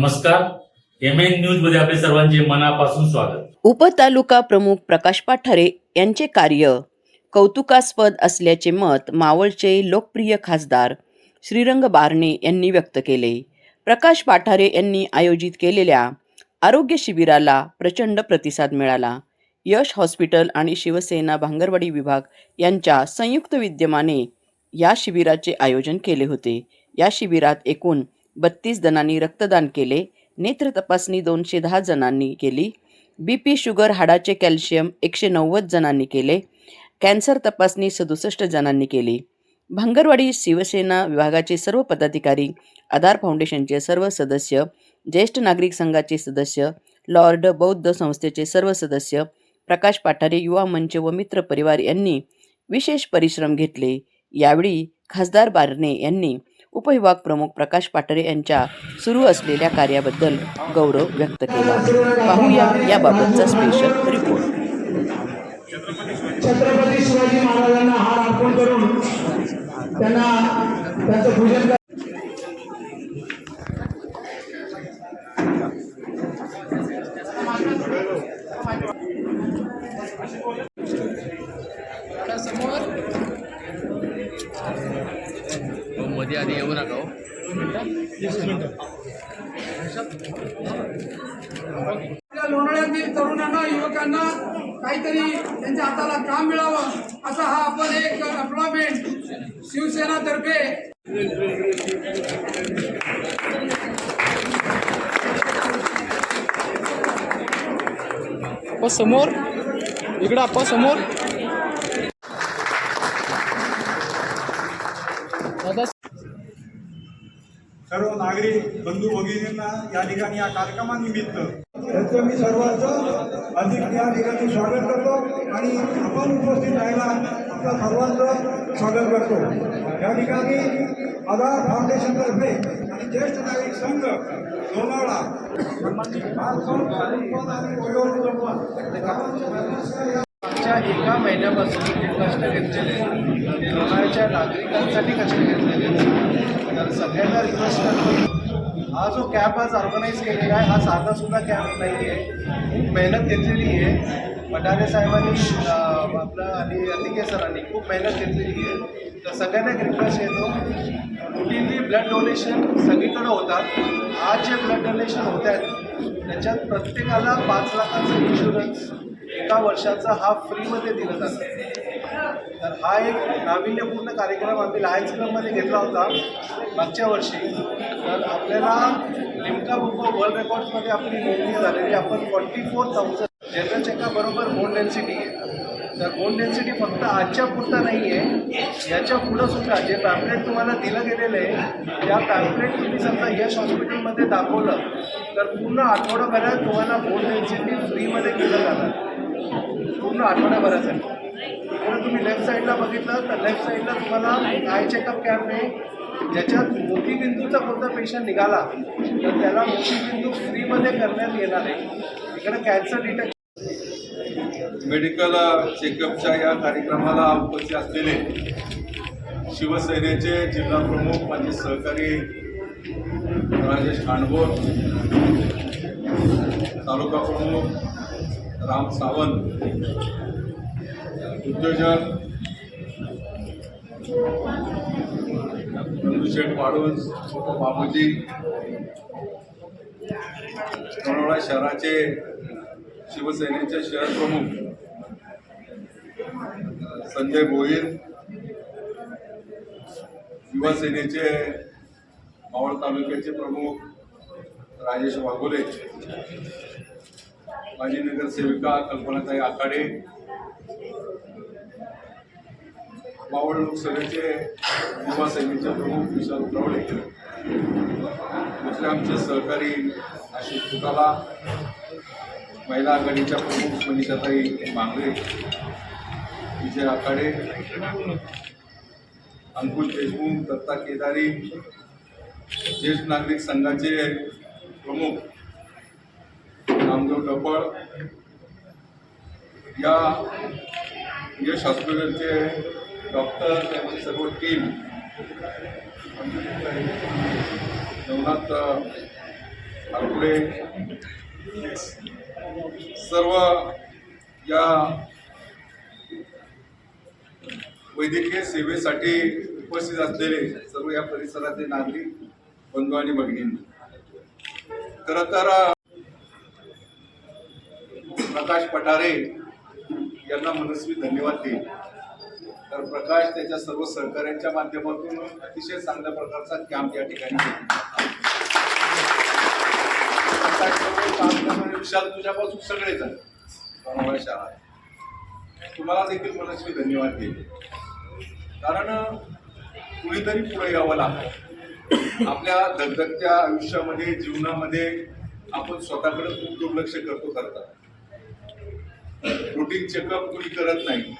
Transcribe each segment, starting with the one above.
नमस्कार. M N न्यूजमध्ये आपले सर्वांचे मनापासून स्वागत. उपतालुका प्रमुख प्रकाश पाठारे यांचे कार्य कौतुकास्पद असल्याचे मत मावळचे लोकप्रिय खासदार श्रीरंग बारणे यांनी व्यक्त केले. प्रकाश पाठारे यांनी आयोजित केलेल्या आरोग्य शिबिराला प्रचंड प्रतिसाद मिळाला. यश हॉस्पिटल आणि शिवसेना भांगरवाडी विभाग यांच्या संयुक्त विद्यमाने या शिबिराचे आयोजन केले होते. या शिबिरात एकूण बत्तीस जणांनी रक्तदान केले. नेत्र तपासणी दोनशे दहा जणांनी केली. बी पी शुगर हाडाचे कॅल्शियम एकशे नव्वद जणांनी केले. कॅन्सर तपासणी सदुसष्ट जणांनी केली. भांगरवाडी शिवसेना विभागाचे सर्व पदाधिकारी आधार फाउंडेशनचे सर्व सदस्य ज्येष्ठ नागरिक संघाचे सदस्य लॉर्ड बौद्ध संस्थेचे सर्व सदस्य प्रकाश पाठारे युवा मंच व मित्र परिवार यांनी विशेष परिश्रम घेतले. यावेळी खासदार बारणे यांनी उपविभाग प्रमुख प्रकाश पाटरे यांच्या सुरू असलेल्या कार्याबद्दल गौरव व्यक्त केला. पाहूया याबाबतचा स्पेशल रिपोर्ट छत्रपती शिवाजी महाराजांना हार अर्पण करून त्यांना त्यांचं पूजन मध्ये आधी येऊ नका हो. आपल्या लोणावळ्यातील तरुणांना युवकांना काहीतरी त्यांच्या हाताला काम मिळावं असा हा आपण एक एम्प्लॉयमेंट शिवसेना तर्फे अप्पा समोर इकडं अप्पा समोर दादा सर्व नागरिक बंधू भगिनींना या ठिकाणी या कार्यक्रमानिमित्त त्याचं मी सर्वांचं अधिक या ठिकाणी स्वागत करतो आणि आपण उपस्थित राहायला आपलं सर्वांचं स्वागत करतो. या ठिकाणी आधार फाउंडेशनतर्फे आणि ज्येष्ठ नागरिक संघ लोणावळा हा आणि मागच्या एका महिन्यापासून कष्ट घेतलेले लोणावळ्याच्या नागरिकांसाठी कष्ट घेतलेले तर सगळ्यांना रिक्वेस्ट करतो. हा जो कॅम्प आज ऑर्गनाईज केलेला आहे हा साधा सुद्धा कॅम्प नाही आहे. खूप मेहनत घेतलेली आहे. पठारे साहेबांनी अं, आपलं आणि अंतिके सरांनी खूप मेहनत घेतलेली आहे. तर सगळ्यांना एक रिक्वेस्ट येतो. रुटीनली ब्लड डोनेशन सगळीकडे होतात. आज जे ब्लड डोनेशन होत आहेत त्याच्यात प्रत्येकाला पाच लाखाचं इन्शुरन्स एका वर्षाचा हा फ्रीमध्ये दिला जातो. तर हा एक नाविन्यपूर्ण कार्यक्रम आम्ही लायन्स क्लबमध्ये घेतला होता मागच्या वर्षी. तर आपल्याला लिमका बुक ऑफ वर्ल्ड रेकॉर्ड्समध्ये आपली नोंदणी झालेली. आपण फॉर्टी फोर थाउजंड जनरल चेकाबरोबर बोन डेन्सिटी आहे. तर बोन डेन्सिटी फक्त आजच्या पुरता नाही आहे. याच्या पुढं सुद्धा जे पॅम्पलेट तुम्हाला दिलं गेलेलं आहे त्या पॅम्पलेट तुम्ही समजा यश हॉस्पिटलमध्ये दाखवलं तर पूर्ण आठवडाभरात तुम्हाला बोन डेन्सिटी फ्रीमध्ये केलं जातं पूर्ण आठवड्याभरासाठी. इकडे तुम्ही लेफ्ट साईडला बघितलं तर लेफ्ट साईडला तुम्हाला आय चेकअप कॅम्प आहे. ज्याच्यात मोतीबिंदूचा कोणता पेशंट निघाला तर त्याला मोतीबिंदू फ्रीमध्ये करण्यात येणार आहे. इकडे कॅन्सर डिटेक्ट मेडिकल चेकअपच्या या कार्यक्रमाला उपस्थित असलेले शिवसेनेचे जिल्हा प्रमुख माझे सहकारी राजेश खांडगोर तालुका प्रमुख राम सावंत. उद्योजक. शेठ वाढून बाबूजी लोणावळा शहराचे शिवसेनेचे शहर प्रमुख. संजय भोईर. युवा सेनेचे मावळ तालुक्याचे प्रमुख. राजेश वाघोले. माजी नगरसेविका कल्पनाताई आखाडे मावळ लोकसभेचे युवा सेनेचे प्रमुख विशाल प्रवळे दुसरे आमचे सहकारी आशिष फुटाला महिला आघाडीच्या प्रमुख मनीषाताई मांगरे विजय आखाडे अंकुश देशमुख दत्ता केदारी ज्येष्ठ नागरिक संघाचे प्रमुख नामदेव डपळ या यश हॉस्पिटलचे डॉक्टर त्यांची सर्व टीम नवनाथ पुढे सर्व या वैद्यकीय सेवेसाठी उपस्थित असलेले सर्व या परिसरातले नागरिक बंधू आणि भगिनींनी. खरं तर प्रकाश पठारे यांना मनस्वी धन्यवाद देईल तर प्रकाश त्याच्या सर्व सहकार्यांच्या माध्यमातून अतिशय चांगल्या प्रकारचा कॅम्प या ठिकाणी काम करणारे विशाल तुझ्यापासून सगळे जण शाळा. तुम्हाला देखील मनस्वी धन्यवाद देईल कारण कुणीतरी पुढे यावं लागतं आपल्या धगधगत्या आयुष्यामध्ये जीवनामध्ये आपण स्वतःकडे खूप दुर्लक्ष करतो करतात. रुटीन चेकअप कुणी करत नाही.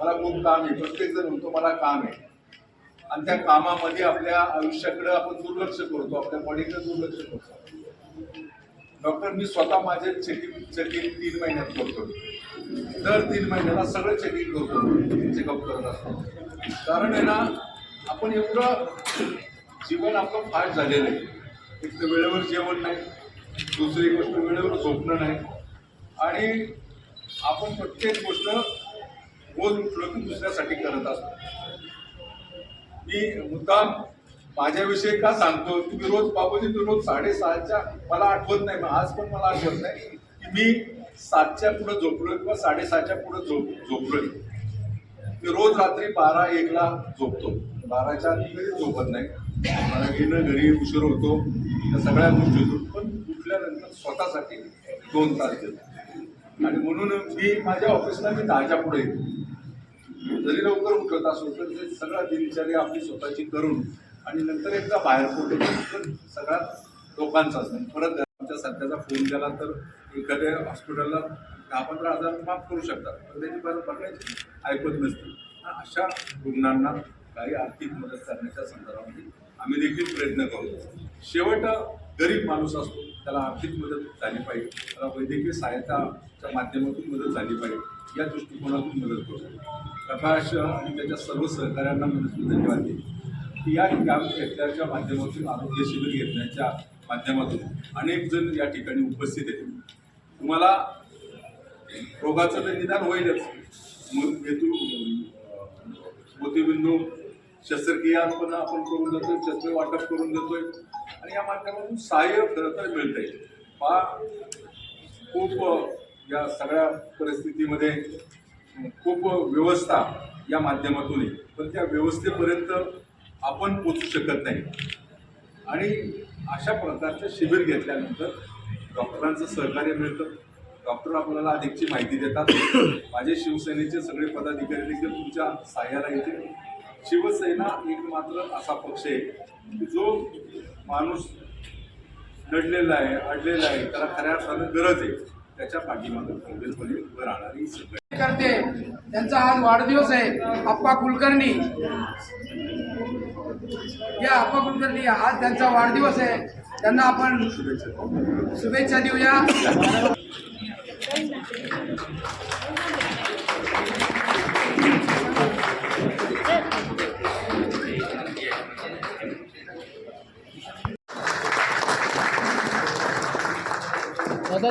मला खूप काम आहे. प्रत्येक जण म्हणतो मला काम आहे. आणि त्या कामामध्ये आपल्या आयुष्याकडे आपण दुर्लक्ष करतो. आपल्या बॉडीकडे दुर्लक्ष करतो. डॉक्टर मी स्वतः माझे चेकिंग चेकिंग तीन महिन्यात करतो. दर तीन महिन्याला सगळं चेकिंग करतो. चेकअप करत असतो. कारण आहे ना आपण एवढं जीवन आपलं फास्ट झालेलं आहे. एक तर वेळेवर जेवण नाही. दुसरी गोष्ट वेळेवर झोपणं नाही. आणि आपण प्रत्येक गोष्ट रोज उठलो की दुसऱ्यासाठी करत असतो. मी मुद्दाम माझ्याविषयी का सांगतो? तुम्ही रोज बाबूजी तुम्ही रोज साडेसहाच्या मला आठवत नाही मग आज पण मला आठवत नाही की मी सातच्या पुढे झोपलोय किंवा साडेसहाच्या पुढे झोप झोपलोय. मी रोज रात्री बारा एकला झोपतो. बाराच्या कधी झोपत नाही. मला येणं घरी उशीर होतो या सगळ्या गोष्टी होतो. पण उठल्यानंतर स्वतःसाठी दोन तास देतो. आणि म्हणून मी माझ्या ऑफिसला मी दहाच्या पुढे जरी लवकर उठत असो तर ते सगळा दिनचर्या आपली स्वतःची करून आणि नंतर एकदा बाहेर पडतो तर लोकांचाच लोकांचा परत आमच्या सध्याचा फोन केला तर एखाद्या हॉस्पिटलला दहा पंधरा हजार माफ करू शकतात पण त्याची परत बघण्याची ऐकत नसते अशा रुग्णांना काही आर्थिक मदत करण्याच्या संदर्भामध्ये आम्ही देखील प्रयत्न करतो शेवट गरीब माणूस असतो त्याला आर्थिक मदत झाली पाहिजे. त्याला वैद्यकीय सहायताच्या माध्यमातून मदत झाली पाहिजे. या दृष्टिकोनातून मदत करतो प्रकाश आणि त्याच्या सर्व सहकार्यांना मनस्वी धन्यवाद देईल की या कॅम्प घेतल्याच्या माध्यमातून आरोग्य शिबिर घेतल्याच्या माध्यमातून अनेक जण या ठिकाणी उपस्थित आहेत. तुम्हाला रोगाचं तर निदान होईलच. मग हेतू मोतीबिंदू शस्त्रक्रिया पण आपण करून देतोय शस्त्र वाटप करून देतोय. आणि या माध्यमातून सहाय्य खरं तर मिळतंय पा खूप या सगळ्या परिस्थितीमध्ये खूप व्यवस्था या माध्यमातून आहे. पण त्या व्यवस्थेपर्यंत आपण पोचू शकत नाही. आणि अशा प्रकारचं शिबिर घेतल्यानंतर डॉक्टरांचं सहकार्य मिळतं. डॉक्टर आपल्याला अधिकची माहिती देतात. माझे शिवसेनेचे सगळे पदाधिकारी देखील तुमच्या सहाय्याला येते शिवसेना एक मात्र असा पक्ष आहे की जो माणूस लढलेला आहे अडलेला आहे त्याला खऱ्या अर्थानं गरज आहे. त्याच्या पाठीमागं काँग्रेसमध्ये उभं राहणारी करते त्यांचा आज वाढदिवस आहे अप्पा कुलकर्णी. या अप्पा कुलकर्णी आज त्यांचा वाढदिवस आहे. त्यांना आपण शुभेच्छा देऊया.